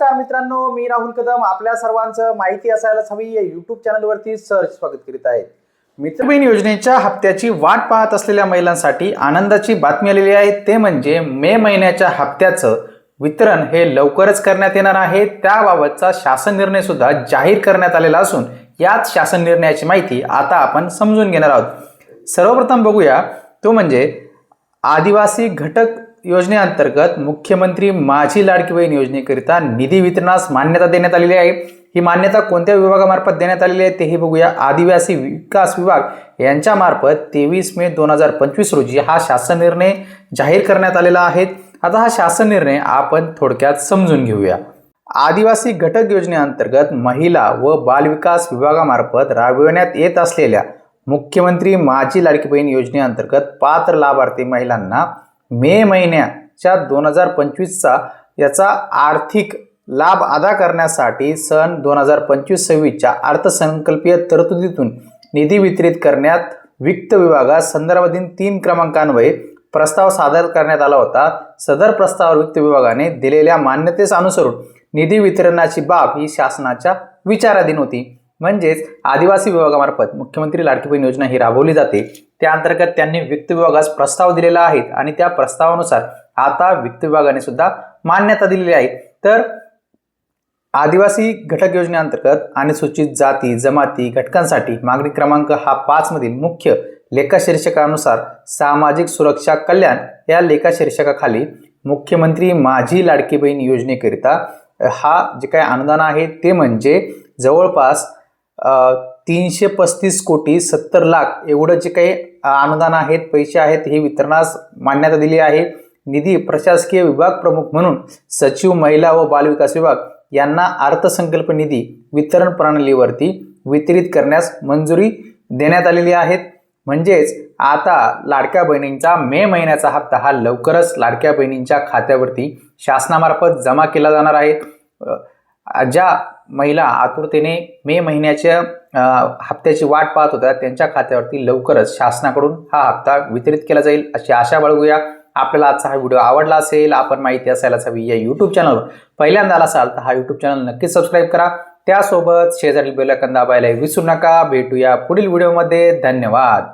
नमस्कार मित्रांनो मी राहुल कदम. आपल्या सर्वांचं माहिती असायलाच हवी या युट्यूब चॅनलवरती सर्च स्वागत करीत आहे. मित्रबहीण योजनेच्या हप्त्याची वाट पाहत असलेल्या महिलांसाठी आनंदाची बातमी आलेली आहे. ते म्हणजे मे महिन्याच्या हप्त्याचं वितरण हे लवकरच करण्यात येणार आहे. त्याबाबतचा शासन निर्णय सुद्धा जाहीर करण्यात आलेला असून याच शासन निर्णयाची माहिती आता आपण समजून घेणार आहोत. सर्वप्रथम बघूया तो म्हणजे आदिवासी घटक योजनेअंतर्गत मुख्यमंत्री माझी लाडकी बहीण योजनेकरिता निधी वितरणास मान्यता देण्यात आलेली आहे. ही मान्यता कोणत्या विभागामार्फत देण्यात आलेली आहे तेही बघूया. आदिवासी विकास विभाग यांच्यामार्फत तेवीस मे दोन हजार पंचवीस रोजी हा शासन निर्णय जाहीर करण्यात आलेला आहे. आता हा शासन निर्णय आपण थोडक्यात समजून घेऊया. आदिवासी घटक योजनेअंतर्गत महिला व बालविकास विभागामार्फत राबविण्यात येत असलेल्या मुख्यमंत्री माझी लाडकी बहीण योजनेअंतर्गत पात्र लाभार्थी महिलांना मे महिन्याच्या दोन हजार पंचवीसचा याचा आर्थिक लाभ अदा करण्यासाठी सन दोन हजार पंचवीस सव्वीसच्या अर्थसंकल्पीय तरतुदीतून निधी वितरित करण्यात वित्त विभागात संदर्भाधीन तीन क्रमांकान्वये प्रस्ताव सादर करण्यात आला होता. सदर प्रस्तावावर वित्त विभागाने दिलेल्या मान्यतेस अनुसरून निधी वितरणाची बाब ही शासनाच्या विचाराधीन होती. म्हणजेच आदिवासी विभागामार्फत मुख्यमंत्री लाडकी बहीण योजना ही राबवली जाते. त्या अंतर्गत त्यांनी वित्त विभागास प्रस्ताव दिलेला आहे आणि त्या प्रस्तावानुसार आता वित्त विभागाने सुद्धा मान्यता दिलेली आहे. तर आदिवासी घटक योजनेअंतर्गत अनुसूचित जाती जमाती घटकांसाठी मागणी क्रमांक हा पाच मधील मुख्य लेखाशीर्षकानुसार सामाजिक सुरक्षा कल्याण या लेखाशीर्षकाखाली मुख्यमंत्री माझी लाडकी बहीण योजनेकरिता हा जे काही अनुदान आहे ते म्हणजे जवळपास तीनशे पस्तीस कोटी सत्तर लाख एवढं जे काही अनुदान आहेत पैसे आहेत हे वितरणास मान्यता दिली आहे. निधी प्रशासकीय विभाग प्रमुख म्हणून सचिव महिला व बालविकास विभाग यांना अर्थसंकल्प निधी वितरण प्रणालीवरती वितरित करण्यास मंजुरी देण्यात आलेली आहेत म्हणजेच आता लाडक्या बहिणींचा मे महिन्याचा हप्ता हा लवकरच लाडक्या बहिणींच्या खात्यावरती शासनामार्फत जमा केला जाणार आहे. ज्या महिला आतुरतेने मे महिन्याच्या हप्त्याची वाट पाहत होत्या. त्यांच्या खात्यावरती लवकरच शासनाकडून हा हप्ता वितरित केला जाईल अशी आशा बाळगूया. आपल्याला आजचा हा व्हिडिओ आवडला असेल आपण माहिती असायलाच हवी या यूट्यूब चॅनलवर पहिल्यांदा आला असाल तर हा यूट्यूब चॅनल नक्कीच सबस्क्राईब करा. त्यासोबत शेजारील बेलकन दाबायला विसरू नका. भेटूया पुढील व्हिडिओमध्ये धन्यवाद.